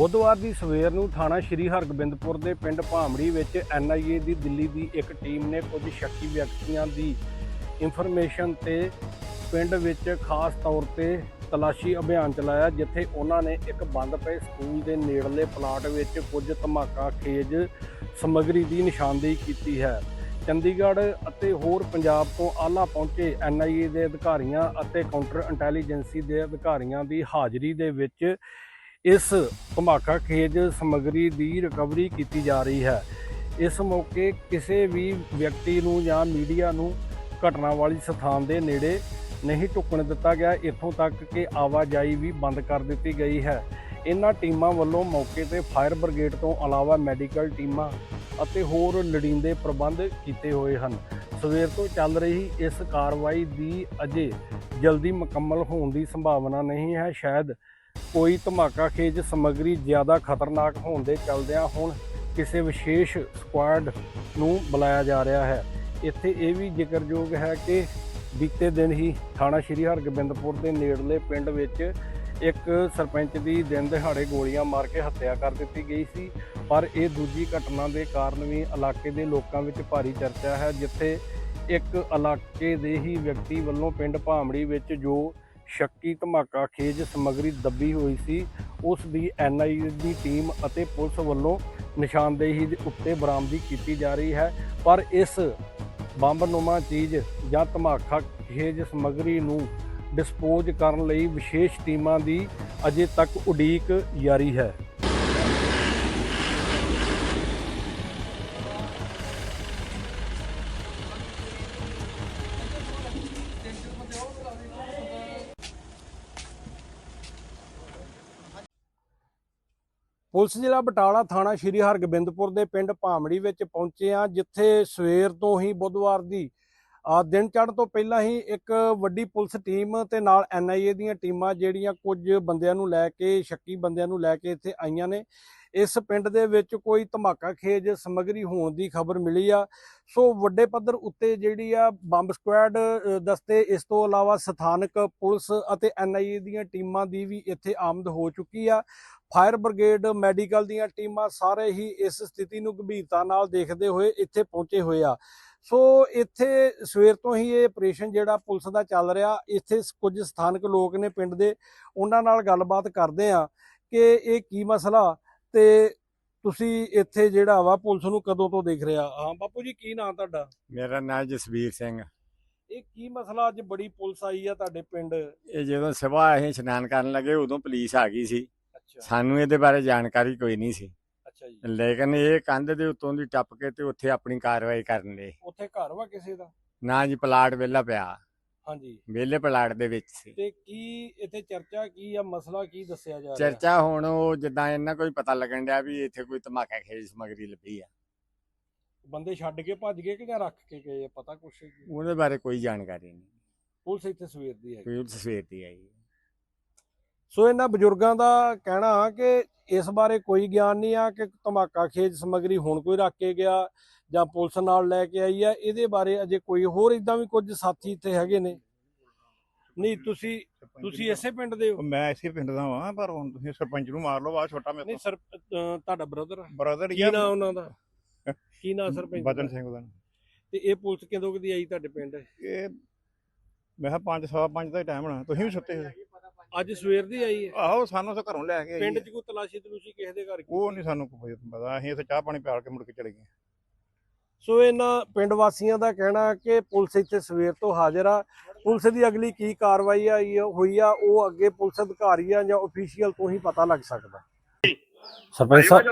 ਬੁੱਧਵਾਰ ਦੀ ਸਵੇਰ ਨੂੰ ਥਾਣਾ ਸ਼੍ਰੀ ਹਰਗੋਬਿੰਦਪੁਰ ਦੇ ਪਿੰਡ ਭਾਮੜੀ ਵਿੱਚ ਐਨਆਈਏ ਦੀ ਦਿੱਲੀ ਦੀ ਇੱਕ ਟੀਮ ਨੇ ਕੁਝ ਸ਼ੱਕੀ ਵਿਅਕਤੀਆਂ ਦੀ ਇਨਫੋਰਮੇਸ਼ਨ ਤੇ ਪਿੰਡ ਵਿੱਚ ਖਾਸ ਤੌਰ ਤੇ ਤਲਾਸ਼ੀ ਅਭਿਆਨ ਚਲਾਇਆ, ਜਿੱਥੇ ਉਹਨਾਂ ਨੇ ਇੱਕ ਬੰਦ ਪਏ ਸਕੂਲ ਦੇ ਨੇੜਲੇ ਪਲਾਟ ਵਿੱਚ ਕੁਝ ਧਮਾਕਾ ਖੇਜ ਸਮੱਗਰੀ ਦੀ ਨਿਸ਼ਾਨਦੇਹੀ ਕੀਤੀ ਹੈ। ਚੰਡੀਗੜ੍ਹ ਅਤੇ ਹੋਰ ਪੰਜਾਬ ਤੋਂ ਆਲਾ ਪਹੁੰਚੇ ਐਨਆਈਏ ਦੇ ਅਧਿਕਾਰੀਆਂ ਅਤੇ ਕਾਊਂਟਰ ਇੰਟੈਲੀਜੈਂਸੀ ਦੇ ਅਧਿਕਾਰੀਆਂ ਦੀ ਹਾਜ਼ਰੀ ਦੇ ਵਿੱਚ ਇਸ ਧਮਾਕਾ ਖੇਜ ਸਮੱਗਰੀ ਦੀ ਰਿਕਵਰੀ ਕੀਤੀ ਜਾ ਰਹੀ ਹੈ। ਇਸ ਮੌਕੇ ਕਿਸੇ ਵੀ ਵਿਅਕਤੀ ਨੂੰ ਜਾਂ ਮੀਡੀਆ ਨੂੰ ਘਟਨਾ ਵਾਲੀ ਸਥਾਨ ਦੇ ਨੇੜੇ ਨਹੀਂ ਢੁੱਕਣ ਦਿੱਤਾ ਗਿਆ। ਇੱਥੋਂ ਤੱਕ ਕਿ ਆਵਾਜਾਈ ਵੀ ਬੰਦ ਕਰ ਦਿੱਤੀ ਗਈ ਹੈ। ਇਹਨਾਂ ਟੀਮਾਂ ਵੱਲੋਂ ਮੌਕੇ ਤੇ ਫਾਇਰ ਬ੍ਰਿਗੇਡ ਤੋਂ ਇਲਾਵਾ ਮੈਡੀਕਲ ਟੀਮਾਂ ਅਤੇ ਹੋਰ ਲੋੜੀਂਦੇ ਪ੍ਰਬੰਧ ਕੀਤੇ ਹੋਏ ਹਨ। ਸਵੇਰ ਤੋਂ ਚੱਲ ਰਹੀ ਇਸ ਕਾਰਵਾਈ ਦੀ ਅਜੇ ਜਲਦੀ ਮੁਕੰਮਲ ਹੋਣ ਦੀ ਸੰਭਾਵਨਾ ਨਹੀਂ ਹੈ। ਸ਼ਾਇਦ ਕੋਈ ਧਮਾਕਾ ਖੇਜ ਸਮੱਗਰੀ ਜ਼ਿਆਦਾ ਖਤਰਨਾਕ ਹੋਣ ਦੇ ਚਲਦਿਆਂ ਹੁਣ ਕਿਸੇ ਵਿਸ਼ੇਸ਼ ਸਕੁਆਡ ਨੂੰ ਬੁਲਾਇਆ ਜਾ ਰਿਹਾ ਹੈ। ਇੱਥੇ ਇਹ ਵੀ ਜ਼ਿਕਰਯੋਗ ਹੈ ਕਿ ਬੀਤੇ ਦਿਨ ਹੀ ਥਾਣਾ ਸ਼੍ਰੀ ਹਰਗੋਬਿੰਦਪੁਰ ਦੇ ਨੇੜਲੇ ਪਿੰਡ ਵਿੱਚ ਇੱਕ ਸਰਪੰਚ ਦੀ ਦਿਨ ਦਿਹਾੜੇ ਗੋਲੀਆਂ ਮਾਰ ਕੇ ਹੱਤਿਆ ਕਰ ਦਿੱਤੀ ਗਈ ਸੀ। ਪਰ ਇਹ ਦੂਜੀ ਘਟਨਾ ਦੇ ਕਾਰਨ ਵੀ ਇਲਾਕੇ ਦੇ ਲੋਕਾਂ ਵਿੱਚ ਭਾਰੀ ਚਰਚਾ ਹੈ, ਜਿੱਥੇ ਇੱਕ ਇਲਾਕੇ ਦੇ ਹੀ ਵਿਅਕਤੀ ਵੱਲੋਂ ਪਿੰਡ ਭਾਮੜੀ ਵਿੱਚ ਜੋ ਸ਼ੱਕੀ ਧਮਾਕਾ ਖੇਜ ਸਮੱਗਰੀ ਦੱਬੀ ਹੋਈ ਸੀ। ਉਸ ਦੀ ਐਨਆਈਏ ਦੀ ਟੀਮ ਅਤੇ ਪੁਲਿਸ ਵੱਲੋਂ ਨਿਸ਼ਾਨਦੇਹੀ ਦੇ ਉੱਤੇ ਬਰਾਮਦੀ ਕੀਤੀ ਜਾ ਰਹੀ ਹੈ। ਪਰ ਇਸ ਬੰਬਨੁਮਾ ਚੀਜ਼ ਜਾਂ ਧਮਾਕਾ ਖੇਜ ਸਮੱਗਰੀ ਨੂੰ ਡਿਸਪੋਜ਼ ਕਰਨ ਲਈ ਵਿਸ਼ੇਸ਼ ਟੀਮਾਂ ਦੀ ਅਜੇ ਤੱਕ ਉਡੀਕ ਜਾਰੀ ਹੈ। ਪੁਲਿਸ ਜ਼ਿਲ੍ਹਾ ਬਟਾਲਾ ਥਾਣਾ ਸ਼੍ਰੀ ਹਰਗੋਬਿੰਦਪੁਰ ਦੇ ਪਿੰਡ ਭਾਮੜੀ ਵਿੱਚ ਪਹੁੰਚੇ ਆ ਜਿੱਥੇ ਸਵੇਰ ਤੋਂ ਹੀ ਬੁੱਧਵਾਰ ਦੀ ਦਿਨ ਚੜ੍ਹਨ ਤੋਂ ਪਹਿਲਾਂ ਹੀ ਇੱਕ ਵੱਡੀ ਪੁਲਿਸ ਟੀਮ ਤੇ ਨਾਲ ਐਨਆਈਏ ਦੀਆਂ ਟੀਮਾਂ ਜਿਹੜੀਆਂ ਕੁਝ ਬੰਦਿਆਂ ਨੂੰ ਲੈ ਕੇ ਸ਼ੱਕੀ ਬੰਦਿਆਂ ਨੂੰ ਲੈ ਕੇ ਇੱਥੇ ਆਈਆਂ ਨੇ। ਇਸ ਪਿੰਡ ਦੇ ਵਿੱਚ ਕੋਈ ਧਮਾਕਾ ਖੇਜ ਸਮੱਗਰੀ ਹੋਣ ਦੀ ਖਬਰ ਮਿਲੀ ਆ। ਸੋ ਵੱਡੇ ਪੱਧਰ ਉੱਤੇ ਜਿਹੜੀ ਆ ਬੰਬ ਸਕੁਐਡ ਅ, ਦਸਤੇ ਇਸ ਤੋਂ ਇਲਾਵਾ ਸਥਾਨਕ ਪੁਲਿਸ ਅਤੇ ਐਨਆਈਏ ਦੀਆਂ ਟੀਮਾਂ ਦੀ ਵੀ ਇੱਥੇ ਆਮਦ ਹੋ ਚੁੱਕੀ ਆ। ਫਾਇਰ ਬ੍ਰਿਗੇਡ ਮੈਡੀਕਲ ਦੀਆਂ ਟੀਮਾਂ ਸਾਰੇ ਹੀ ਇਸ ਸਥਿਤੀ ਨੂੰ ਗੰਭੀਰਤਾ ਨਾਲ ਦੇਖਦੇ ਹੋਏ ਇੱਥੇ ਪਹੁੰਚੇ ਹੋਏ ਆ। ਸੋ ਇੱਥੇ ਸਵੇਰ ਤੋਂ ਹੀ ਇਹ ਆਪਰੇਸ਼ਨ ਜਿਹੜਾ ਪੁਲਿਸ ਦਾ ਚੱਲ ਰਿਹਾ ਇੱਥੇ ਕੁਝ ਸਥਾਨਕ ਲੋਕ ਨੇ ਪਿੰਡ ਦੇ ਉਹਨਾਂ ਨਾਲ ਗੱਲਬਾਤ ਕਰਦੇ ਆ ਕਿ ਇਹ ਕੀ ਮਸਲਾ ਤੇ ਤੁਸੀਂ ਇੱਥੇ ਜਿਹੜਾ ਵਾ ਪੁਲਿਸ ਨੂੰ ਕਦੋਂ ਤੋਂ ਦੇਖ ਰਿਹਾ ਹਾਂ ਬਾਪੂ ਜੀ ਕੀ ਨਾਂ ਤੁਹਾਡਾ? ਮੇਰਾ ਨਾਮ ਜਸਵੀਰ ਸਿੰਘ ਇਹ ਕੀ ਮਸਲਾ ਅੱਜ ਬੜੀ ਪੁਲਿਸ ਆਈ ਆ ਤੁਹਾਡੇ ਪਿੰਡ? ਇਹ ਜਦੋਂ ਸਵੇਰ ਅਸੀਂ ਇਸ਼ਨਾਨ ਕਰਨ ਲੱਗੇ ਉਦੋਂ ਪੁਲਿਸ ਆ ਗਈ ਸੀ। ਅੱਛਾ। ਸਾਨੂੰ ਇਹਦੇ ਬਾਰੇ ਜਾਣਕਾਰੀ ਕੋਈ ਨਹੀਂ ਸੀ। ਅੱਛਾ ਜੀ। ਲੇਕਿਨ ਇਹ ਕੰਧ ਦੇ ਉੱਤੋਂ ਦੀ ਟੱਪ ਕੇ ਤੇ ਉੱਥੇ ਆਪਣੀ ਕਾਰਵਾਈ ਕਰਨ ਦੇ। ਉੱਥੇ ਘਰ ਵਾ ਕਿਸੇ ਦਾ? ਨਾ ਜੀ ਪਲਾਟ ਵਿਹਲਾ ਪਿਆ। ਹਾਂਜੀ। ਵਿਹਲੇ ਪਲਾਟ ਦੇ ਵਿੱਚ ਸੀ। ਤੇ ਕੀ ਇੱਥੇ ਚਰਚਾ ਕੀ ਆ ਮਸਲਾ ਕੀ ਦੱਸਿਆ ਜਾ ਰਿਹਾ? ਚਰਚਾ ਹੁਣ ਉਹ ਜਿੱਦਾਂ ਇਹਨਾਂ ਕੋਈ ਪਤਾ ਲੱਗਣ ਡਿਆ ਵੀ ਇੱਥੇ ਕੋਈ ਧਮਾਕਾ ਖੇਜ ਸਮਗਰੀ ਲੱਭੀ ਆ। ਬੰਦੇ ਛੱਡ ਕੇ ਭੱਜ ਗਏ ਕਿ ਜਾਂ ਰੱਖ ਕੇ ਗਏ ਆ? ਪਤਾ ਕੁਛ ਉਹਦੇ ਬਾਰੇ ਕੋਈ ਜਾਣਕਾਰੀ ਨਹੀਂ। ਪੁਲਿਸ ਇੱਥੇ ਸਵੇਰ ਦੀ ਹੈ ਕੋਈ ਸਵੇਰ ਦੀ ਆਈ ਸੋ ਇਹਨਾਂ ਬਜ਼ੁਰਗਾਂ ਦਾ ਕਹਿਣਾ ਕਿ ਇਸ ਬਾਰੇ ਕੋਈ ਗਿਆਨ ਨਹੀਂ ਆ ਕਿ ਧਮਾਕਾ ਖੇਜ ਸਮੱਗਰੀ ਹੁਣ ਕੋਈ ਰੱਖ ਕੇ ਗਿਆ ਜਾਂ ਪੁਲਿਸ ਨਾਲ ਲੈ ਕੇ ਆਈ ਆ ਇਹਦੇ ਬਾਰੇ ਅਜੇ ਕੋਈ ਹੋਰ ਇਦਾਂ ਵੀ ਕੁਝ ਸਾਥੀ ਇੱਥੇ ਹੈਗੇ ਨੇ? ਨਹੀਂ ਤੁਸੀਂ ਤੁਸੀਂ ਇਸੇ ਪਿੰਡ ਦੇ ਹੋ? ਮੈਂ ਇਸੇ ਪਿੰਡ ਦਾ ਵਾਂ ਪਰ ਹੁਣ ਤੁਸੀਂ ਸਰਪੰਚ ਨੂੰ ਮਾਰ ਲਓ ਆ ਛੋਟਾ ਮੇਰੇ ਨਹੀਂ ਸਰ ਤੁਹਾਡਾ ਬ੍ਰਦਰ ਬ੍ਰਦਰ ਕੀ ਨਾਂ ਉਹਨਾਂ ਦਾ? ਕੀ ਨਾਂ ਸਰਪੰਚ ਬਦਨ? ਸਿੰਘ ਦਾ। ਤੇ ਇਹ ਪੁਲਿਸ ਕਦੋਂ ਕਦੀ ਆਈ ਤੁਹਾਡੇ ਪਿੰਡ? ਇਹ ਮੈਂ ਕਿਹਾ ਪੰਜ ਸਵਾ ਪੰਜ ਦਾ ਟਾਈਮ ਹੋਣਾ ਤੁਸੀਂ ਵੀ ਸੁੱਤੇ ਹੋਏ। ਅੱਜ ਸਵੇਰ ਦੀ ਆਈ ਹੈ। ਆਹੋ ਸਾਨੂੰ ਤਾਂ ਘਰੋਂ ਲੈ ਕੇ ਆਈ ਪਿੰਡ ਹੈ। 'ਚ ਕੋਈ ਤਲਾਸ਼ੀ ਤਲੂਸ਼ੀ ਕਿਸੇ ਦੇ ਘਰ? ਉਹ ਨਹੀਂ ਸਾਨੂੰ ਕੋਈ ਪਤਾ। ਅਸੀਂ ਇੱਥੇ ਚਾਹ ਪਾਣੀ ਪਿਆਲ ਕੇ ਮੁੜ ਕੇ ਚਲੇ ਗਏ। ਸੋ ਇਹਨਾਂ ਪਿੰਡ ਵਾਸੀਆਂ ਦਾ ਕਹਿਣਾ ਹੈ ਕਿ ਪੁਲਿਸ ਇੱਥੇ ਸਵੇਰ ਤੋਂ ਹਾਜ਼ਰ ਆ। ਪੁਲਿਸ ਦੀ ਅਗਲੀ ਕੀ ਕਾਰਵਾਈ ਆਈ ਆ- ਹੋਈ ਆ ਉਹ ਅੱਗੇ ਪੁਲਿਸ ਅਧਿਕਾਰੀ ਆ ਜਾਂ ਅਫੀਸ਼ੀਅਲ ਤੋਂ ਹੀ ਪਤਾ ਲੱਗ ਸਕਦਾ। ਸਰਪੰਚ ਸਾਹਿਬ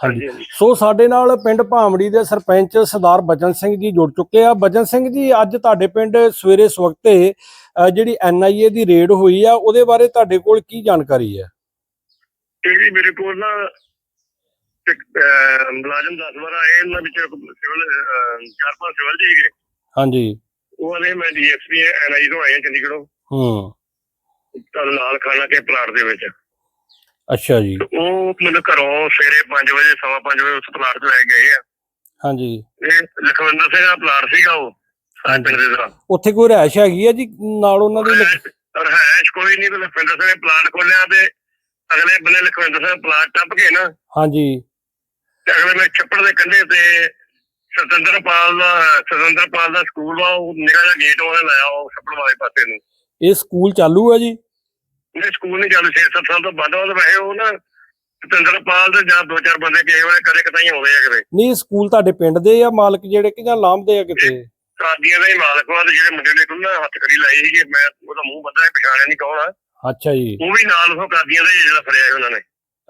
ਹਾਂਜੀ। ਸੋ ਸਾਡੇ ਨਾਲ ਪਿੰਡ ਭਾਮੜੀ ਦੇ ਸਰਪੰਚ ਸਰਦਾਰ ਬਚਨ ਸਿੰਘ ਜੀ ਜੁੜ ਚੁੱਕੇ ਆ। ਬਚਨ ਸਿੰਘ ਜੀ ਅੱਜ ਤੁਹਾਡੇ ਪਿੰਡ ਸਵੇਰੇ ਸਵਖਤੇ ਜਿਹੜੀ ਐਨਆਈਏ ਦੀ ਰੇਡ ਹੋਈ ਆ ਉਹਦੇ ਬਾਰੇ ਤੁਹਾਡੇ ਕੋਲ ਕੀ ਜਾਣਕਾਰੀ ਹੈ? ਇਹ ਜੀ ਮੇਰੇ ਕੋਲ ਨਾ ਮੁਲਾਜ਼ਮ 10 ਵਾਰ ਆਏ ਇਹਨਾਂ ਵਿੱਚ ਸਿਵਲ ਚਾਰ ਪੰਜ ਸਿਵਲ ਜੀ ਗਏ ਹਾਂਜੀ। ਉਹ ਆਲੇ ਮੈਂ ਡੀਐਸਪੀ ਐਨਆਈ ਤੋਂ ਆਏ ਚੰਡੀਗੜ੍ਹੋਂ। ਹੂੰ। ਨਾਲ ਖਾਣਾ ਕੇ ਪਲਾਟ ਦੇ ਵਿੱਚ। ਅੱਛਾ ਜੀ। ਉਹ ਮੈਨੂੰ ਘਰੋਂ ਸਵੇਰੇ 5 ਵਜੇ ਸਵਾ 5 ਵਜੇ ਉਸ ਪਲਾਟ 'ਚ ਲੈ ਕੇ ਗਏ ਆ। ਹਾਂਜੀ। ਇਹ ਲਖਵਿੰਦਰ ਸਿੰਘ ਦਾ ਪਲਾਟ ਸੀਗਾ ਉਹ ਸਾਡੇ ਪਿੰਡ ਦੇ। ਦਾ ਉੱਥੇ ਕੋਈ ਰਹਿਸ਼ ਹੈਗੀ ਆ ਜੀ? ਨਾਲ ਉਹਨਾਂ ਦੀ ਲ- ਕੋਈ ਨਹੀਂ ਤੇ ਲਖਵਿੰਦਰ ਸਿੰਘ ਨੇ ਪਲਾਟ ਖੋਲਿਆ ਤੇ ਅਗਲੇ ਬੰਨੇ ਲਖਵਿੰਦਰ ਸਿੰਘ ਪਲਾਟ ਟੱਪ ਕੇ ਨਾ ਹਾਂਜੀ। ਤੇ ਅਗਲੇ ਮੈਂ ਛੱਪੜ ਦੇ ਕੰਢੇ ਤੇ ਸਤਿੰਦਰਪਾਲ ਦਾ ਸਤਿੰਦਰ ਪਾਲ ਦਾ ਸਕੂਲ ਆ ਉਹ ਨਿਕਲਿਆ ਗੇਟ ਉਹਨੇ ਲਾਇਆ ਉਹ ਛੱਪੜ ਵਾਲੇ ਪਾਸੇ ਨੂੰ। ਇਹ ਸਕੂਲ ਚਾਲੂ ਹੈ ਜੀ? ਇਹ ਸਕੂਲ ਨਹੀਂ ਚੱਲ 6-7 ਸਾਲ ਤੋਂ ਬੰਦ ਹੋਇਆ ਵੈਸੇ ਉਹ ਨਾ ਸਤਿੰਦਰਪਾਲ ਦੇ ਜਾਂ ਦੋ ਚਾਰ ਬੰਦੇ ਕਿਸੇ ਵੇਲੇ ਕਦੇ ਕਦਾਈ ਆਉਂਦੇ ਆ ਕਿਤੇ। ਨਹੀਂ ਸਕੂਲ ਤੁਹਾਡੇ ਪਿੰਡ ਦੇ ਆ ਮਾਲਕ ਜਿਹੜੇ ਕਿ ਜਾਂ ਲਾਂਭਦੇ ਆ ਕਿਤੇ? ਕਾਦੀਆਂ ਦਾ ਹੀ ਮਾਲਕ ਵਾ ਤੇ ਜਿਹੜੇ ਮੁੰਡੇ ਨੇ ਕੋਲ ਨਾ ਹੱਥ ਕਰੀ ਲਾਈ ਸੀ ਮੈਂ ਉਹਦਾ ਮੂੰਹ ਬੰਦਾ ਹੈ ਪਛਾਣਿਆ ਨਹੀਂ ਕੌਣ ਆ। ਅੱਛਾ ਜੀ। ਉਹ ਵੀ ਨਾਲ ਉਹ ਕਾਦੀਆਂ ਦਾ ਹੀ ਜਿਹੜਾ ਫੜਿਆ ਸੀ ਉਹਨਾਂ ਨੇ।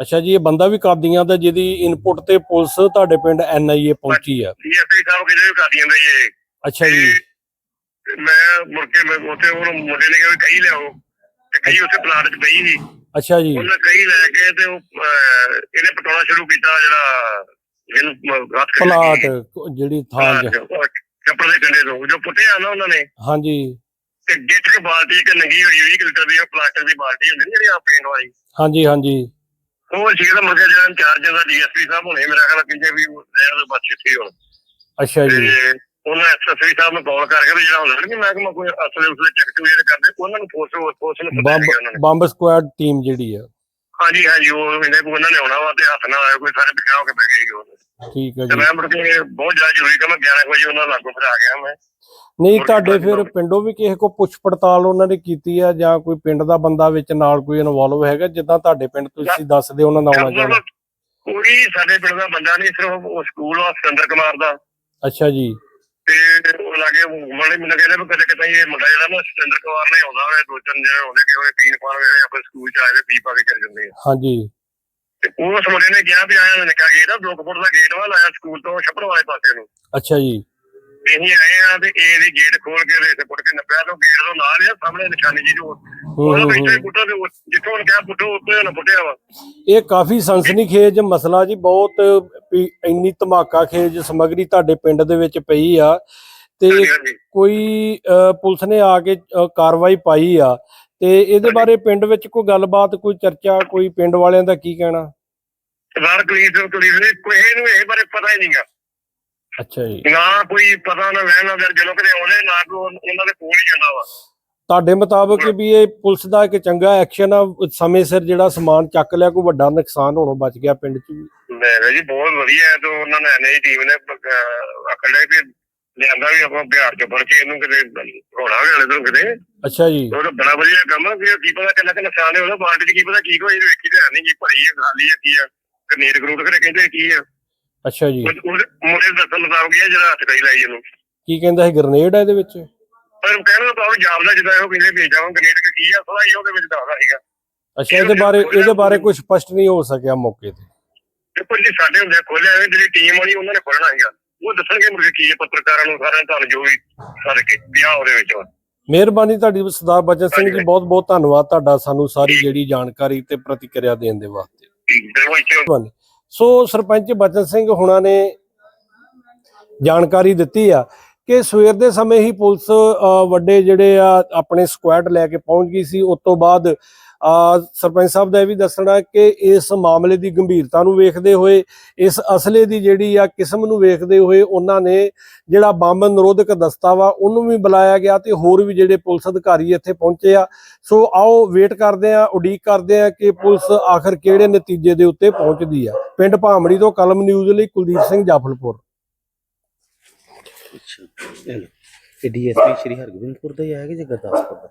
ਅੱਛਾ ਜੀ ਇਹ ਬੰਦਾ ਵੀ ਕਾਦੀਆਂ ਦਾ ਜਿਹਦੀ ਇਨਪੁਟ ਤੇ ਪੁਲਿਸ ਤੁਹਾਡੇ ਪਿੰਡ ਐਨਆਈਏ ਪਹੁੰਚੀ ਆ। ਡੀਐਸਪੀ ਸਾਹਿਬ ਕਹਿੰਦੇ ਵੀ ਕਾਦੀਆਂ ਦਾ ਹੀ ਇਹ। ਅੱਛਾ ਜੀ। ਮੈਂ ਮੁੜ ਕੇ ਮੈਂ ਉੱਥੇ ਉਹ ਮੁੰਡੇ ਨੇ ਕਿਹਾ ਕਹੀ ਲਿਆਓ। ਤੇ ਕਹੀ ਉੱਥੇ ਪਲਾਟ 'ਚ ਪਈ ਸੀ। ਅੱਛਾ ਜੀ। ਉਹਨੇ ਕਹੀ ਲੈ ਕੇ ਤੇ ਉਹ ਅਹ, ਇਹਨੇ ਪਟੋਲਾ ਸ਼ੁਰੂ ਕੀਤਾ ਜਿਹੜਾ ਜਿਹਨੂੰ ਪਲਾਟ। ਜਿਹੜੀ ਥਾਂ ਜ- ਚੱਪੜ ਦੇ ਕੰਡੇ ਤੋਂ। ਜੋ ਪੁੱਟਿਆ ਨਾ ਉਹਨਾਂ ਨੇ ਹਾਂਜੀ। ਤੇ ਗਿੱਠ ਕੇ ਬਾਲਟੀ ਇੱਕ ਨੰਗੀ ਹੋਈ 20 ਲੀਟਰ ਦੀ ਉਹ ਪਲਾਸਟਿਕ ਦੀ ਬਾਲਟੀ ਹੁੰਦੀ ਨੀ ਜਿਹੜੀ ਆ ਪੇਂਟ ਵਾਲੀ। ਹਾਂਜੀ ਹਾਂਜੀ। ਉਹ ਸੀ ਦਾ ਮੁਰਗਾ ਜਿਹੜਾ ਇੰਚਾਰਜ ਦਾ ਡੀਐਸਪੀ ਸਾਹਿਬ ਹੁਣੇ ਮੇਰਾ ਖਿਆਲ ਕਹਿੰਦੇ ਵੀ ਰਹਿਣ ਦੇ ਬਸ ਇੱਥੇ ਹੀ ਹੁਣ। ਅੱਛਾ ਜੀ। ਤੇ ਉਹਨਾਂ ਐਸਐਸਪੀ ਸਾਹਿਬ ਨੂੰ ਕਾਲ ਕਰਕੇ ਤੇ ਜਿਹੜਾ ਹੁੰਦਾ ਕਿ ਮੈਂ ਕਿ ਕੋਈ ਅਸਲੇ ਉਸਲੇ ਚੈੱਕ ਕਰਦੇ ਉਹਨਾਂ ਨੂੰ ਫੋਰਸ ਫੋਰਸ ਨੂੰ ਪਤਾ ਬੰਬ ਉਹਨਾਂ ਨੇ। ਬੰਬ ਸਕੁਐਡ ਟੀਮ ਜਿਹੜੀ ਆ। ਹਾਂਜੀ ਹਾਂਜੀ ਉਹ ਇਹਨੇ ਕੋਈ ਉਹਨਾਂ ਨੇ ਆਉਣਾ ਵਾ ਤੇ ਹੱਥ ਨਾਲ ਆਇਆ ਕੋਈ ਸਾਰੇ ਪਿਛਾ ਹੋ ਕੇ ਬਹਿ ਗਏ ਸੀ ਉਹ। ਠੀਕ ਹੈ ਤੇ ਜੀ। ਮੈਂ ਮੁੜ ਕੇ ਬਹੁਤ ਜ਼ਿਆਦਾ ਜ਼ਰੂਰੀ ਕੰਮ 11 ਵਜੇ ਉਹਨਾਂ ਲਾਗੋਂ ਫਿਰ ਆ ਗਿਆ ਮੈਂ। ਨਹੀਂ ਤੁਹਾਡੇ ਫਿਰ? ਪਿੰਡੋਂ ਵੀ ਕਿਸੇ ਕੋ ਪੁੱਛ ਪੜਤਾਲ ਉਹਨਾਂ ਨੇ ਕੀਤੀ ਆ ਜਾਂ ਕੋਈ ਪਿੰਡ ਦਾ ਬੰਦਾ ਵਿੱਚ ਨਾਲ ਕੋਈ ਇਨਵੋਲਵ ਹੈਗਾ ਜਿੱਦਾਂ ਤੁਹਾਡੇ ਪਿੰਡ ਤੁਸੀਂ ਦੱਸਦੇ ਉਹਨਾਂ ਦਾ ਆਉਣਾ ਜਾਣਾ ਕੋਈ ਸਾਡੇ ਪਿੰਡ ਦਾ ਬੰਦਾ ਨਹੀਂ ਸਿਰਫ ਉਹ ਸਕੂਲ ਵਾ ਸਿਕੰਦਰ ਕੁਮਾਰ ਦਾ। ਅੱਛਾ ਜੀ। ਤੇ ਉਹ ਲਾਗੇ ਮੜੇ ਮੈਨੂੰ ਕਹਿੰਦੇ ਵੀ ਕਦੇ ਕਦੇ ਇਹ ਮੁੰਡਾ ਜਿਹੜਾ ਨਾ ਸਿਕੰਦਰ ਕੁਮਾਰ ਨੇ ਆਉਂਦਾ ਹੋਵੇ ਦੋ ਤਿੰਨ ਜਿਹੜੇ ਆਉਂਦੇ ਕਿ ਉਹਨੇ ਪੀਣ ਪਾਣ ਵੇਲੇ ਆਪਣੇ ਸਕੂਲ ਚ ਆਏ ਤੇ ਪੀ ਪਾ ਕੇ ਚਲੇ ਜਾਂਦੇ ਆ। ਹਾਂਜੀ। ਤੇ ਉਹ ਉਸ ਮੁੰਡੇ ਨੇ ਕਿਹਾ ਵੀ ਆਇਆ ਨਿੱਕਾ ਗੇਟ ਆ ਫੁੱਟ ਦਾ ਗੇਟ ਵਾ ਲਾਇਆ ਸਕੂਲ ਤੋਂ ਛੱਪੜ ਵਾਲੇ ਪਾਸੇ ਨੂੰ। ਅੱਛਾ ਜੀ। ਅਸੀਂ ਆਏ ਆ ਤੇ ਇਹ ਦੀ ਗੇਟ ਖੋਲ ਕੇ ਰੇਤ ਪੁੱਟ ਕੇ ਨੱਪਿਆ ਤੇ ਗੇਟ ਤੋਂ ਨਾਲ ਆ ਸਾਹਮਣੇ ਨਿਸ਼ਾਨੀ ਜੀ ਜੋ ਹੂੰ ਉਹ ਹੂੰ ਬੈਠੇ ਹੂੰ। ਪੁੱਟੋ ਤੇ ਉਹ- ਜਿੱਥੋਂ ਉਹਨੇ ਕਿਹਾ ਪੁੱਟੋ ਉੱਤੇ ਨਾ ਪੁੱਟਿਆ ਵਾ। ਇਹ ਕਾਫੀ ਸਨਸਨੀਖੇਜ ਮਸਲਾ ਜੀ ਬਹੁਤ ਵੀ ਇੰਨੀ ਧਮਾਕਾ ਖੇਜ ਸਮਗਰੀ ਤੁਹਾਡੇ ਪਿੰਡ ਦੇ ਵਿੱਚ ਪਈ ਆ। ਤੇ ਹਾਂਜੀ ਹਾਂਜੀ। ਕੋਈ ਅਹ, ਪੁਲਿਸ ਨੇ ਆ ਕੇ ਅਹ, ਕਾਰਵਾਈ ਪਾਈ ਆ। ਤੇ ਇਹਦੇ ਬਾਰੇ ਪਿੰਡ ਵਿੱਚ ਕੋਈ ਗੱਲਬਾਤ ਕੋਈ ਚਰਚਾ ਕੋਈ ਪਿੰਡ ਵਾਲਿਆਂ ਦਾ ਕੀ ਕਹਿਣਾ? ਸਰਦਾਰ ਕਲੀਸ ਕਲੀਸ ਨੇ ਕੋਈ ਨੂੰ ਇਹ ਬਾਰੇ ਪਤਾ ਹੀ ਨਹੀਂਗਾ ਅੱਛਾ ਜੀ। ਨਾ ਕੋਈ ਪਤਾ ਨਾ ਲੈਣਾ ਦਰ ਜਦੋਂ ਕਿਤੇ ਆਉਂਦੇ ਨਾ ਕੋਈ ਉਹਨਾਂ ਦੇ ਕੋਲ ਹੀ ਜਾਂਦਾ ਵਾ। ਤੁਹਾਡੇ ਮੁਤਾਬਕ ਵੀ ਇਹ ਪੁਲਿਸ ਦਾ ਇੱਕ ਚੰਗਾ ਐਕਸ਼ਨ ਆ ਸਮੇਂ ਸਿਰ ਜਿਹੜਾ ਸਮਾਨ ਚੱਕ ਲਿਆ ਕੋਈ ਵੱਡਾ ਨੁਕਸਾਨ ਹੋਣੋਂ ਬਚ ਗਿਆ ਪਿੰਡ 'ਚ ਵੀ? ਮੈਂ ਜੀ ਬਹੁਤ ਵਧੀਆ ਹੈ ਤੇ ਉਹਨਾਂ ਨੇ ਐਨਆਈ ਟੀਮ ਨੇ ਅਕੜੇ ਵੀ ਲਿਆਂਦਾ ਵੀ ਆਪਾਂ ਬਿਹਾਰ ਚ ਫੜ ਕੇ ਇਹਨੂੰ ਕਿਤੇ ਹੋਣਾ ਵਾਲੇ ਤੋਂ ਕਿਤੇ। ਅੱਛਾ ਜੀ। ਉਹ ਬੜਾ ਵਧੀਆ ਕੰਮ ਆ ਕਿ ਕੀ ਪਤਾ ਕਿੰਨਾ ਕਿ ਨੁਕਸਾਨ ਹੈ ਉਹਦਾ ਬਾਲਟੀ ਚ ਕੀ ਪਤਾ ਕੀ ਕੋਈ ਵੇਖੀ ਤੇ ਹੈ ਨਹੀਂ ਕੀ ਭਰੀ ਹੈ ਖਾਲੀ ਹੈ ਕੀ ਆ ਗਰਨੇਡ ਗਰੂਟ ਕਰੇ ਕਹਿੰਦੇ ਕੀ ਆ। ਅੱਛਾ ਜੀ। ਮੁੰਡੇ ਦੱਸਣ ਮੁਤਾਬਕ ਹੀ ਆ ਜਿਹੜਾ ਹੱਥ ਕਈ ਲਾਈ ਇਹਨੂੰ। ਕੀ ਕਹਿੰਦਾ ਸੀ ਗ੍ਰਨੇਡ ਆ ਇਹਦੇ ਵਿੱਚ? ਪਰ ਕਹਿਣ ਦਾ ਤਾਂ ਜਾਪਦਾ ਜਿੱਦਾਂ ਇਹੋ ਕਹਿੰਦੇ ਭੇਜ ਜਾਵਾਂ ਗਰਨੇਡ ਕਿ ਕੀ ਆ ਥੋੜਾ ਹੀ ਉਹਦੇ ਵਿੱਚ ਦੱਸਦਾ ਸੀਗਾ। ਅੱਛਾ ਇਹਦੇ ਬਾਰੇ ਇਹਦੇ ਬਾਰੇ ਕੁਝ ਸਪਸ਼ਟ ਨਹੀਂ ਹੋ ਸਕਿਆ ਮੌਕੇ ਤੇ। ਦੇਖੋ ਜੀ ਸਾਡੇ ਹੁੰਦੇ ਖੋਲਿਆ ਹੋਇਆ ਜਿਹੜੀ ਟੀਮ ਵਾਲੀ ਉਹਨਾਂ ਨੇ ਖੋਲਣਾ ਸੀਗਾ। ਉਹ ਦੱਸਣਗੇ ਮੁਰਗੇ ਕੀ ਹੈ ਪੱਤਰਕਾਰਾਂ ਨੂੰ ਸਾਰਿਆਂ ਤੁਹਾਨੂੰ ਜੋ ਵੀ ਸੱਦ ਕੇ ਵਿਆਹ ਉਹਦੇ ਵਿੱਚ। ਮਿਹਰਬਾਨੀ ਤੁਹਾਡੀ ਸਰਦਾਰ ਬਚਨ ਸਿੰਘ ਜੀ ਬਹੁਤ ਬਹੁਤ ਧੰਨਵਾਦ ਤੁਹਾਡਾ ਸਾਨੂੰ ਸਾਰੀ ਜਿਹੜੀ ਜਾਣਕਾਰੀ ਤੇ ਪ੍ਰਤੀਕਿਰਿਆ ਦੇਣ ਦੇ ਵਾਸਤੇ। ਸੋ ਸਰਪੰਚ ਬਚਨ ਸਿੰਘ ਹੁਣਾਂ ਨੇ ਜਾਣਕਾਰੀ ਦਿੱਤੀ ਆ। ਕਿ ਸਵੇਰ ਦੇ ਸਮੇਂ ਹੀ ਪੁਲਿਸ ਵੱਡੇ ਜਿਹੜੇ ਆ ਆਪਣੇ ਸਕੁਐਡ ਲੈ ਕੇ ਪਹੁੰਚ ਗਈ ਸੀ। ਉਸ ਤੋਂ ਬਾਅਦ ਅ, ਸਰਪੰਚ ਸਾਹਿਬ ਦਾ ਇਹ ਵੀ ਦੱਸਣਾ ਕਿ ਇਸ ਮਾਮਲੇ ਦੀ ਗੰਭੀਰਤਾ ਨੂੰ ਵੇਖਦੇ ਹੋਏ ਇਸ ਅਸਲੇ ਦੀ ਜਿਹੜੀ ਆ ਕਿਸਮ ਨੂੰ ਵੇਖਦੇ ਹੋਏ ਉਹਨਾਂ ਨੇ ਜਿਹੜਾ ਬੰਬ ਨਿਰੋਧਕ ਦਸਤਾ ਵਾ ਉਹਨੂੰ ਵੀ ਬੁਲਾਇਆ ਗਿਆ ਤੇ ਹੋਰ ਵੀ ਜਿਹੜੇ ਪੁਲਿਸ ਅਧਿਕਾਰੀ ਇੱਥੇ ਪਹੁੰਚੇ ਆ। ਸੋ ਆਓ ਵੇਟ ਕਰਦੇ ਆ ਉਡੀਕ ਕਰਦੇ ਆ ਕਿ ਪੁਲਿਸ ਆਖਰ ਕਿਹੜੇ ਨਤੀਜੇ ਦੇ ਉੱਤੇ ਪਹੁੰਚਦੀ ਆ। ਪਿੰਡ ਭਾਮੜੀ ਤੋਂ ਕਲਮ ਨਿਊਜ਼ ਲਈ ਕੁਲਦੀਪ ਸਿੰਘ ਜਾਫਲਪੁਰ। ਅੱਛਾ ਇਹ ਡੀਐਸਪੀ ਸ਼੍ਰੀ ਹਰਗੋਬਿੰਦਪੁਰ ਦਾ ਹੀ ਆਇਆ ਕਿ ਜੇ ਗੁਰਦਾਸਪੁਰ ਦਾ?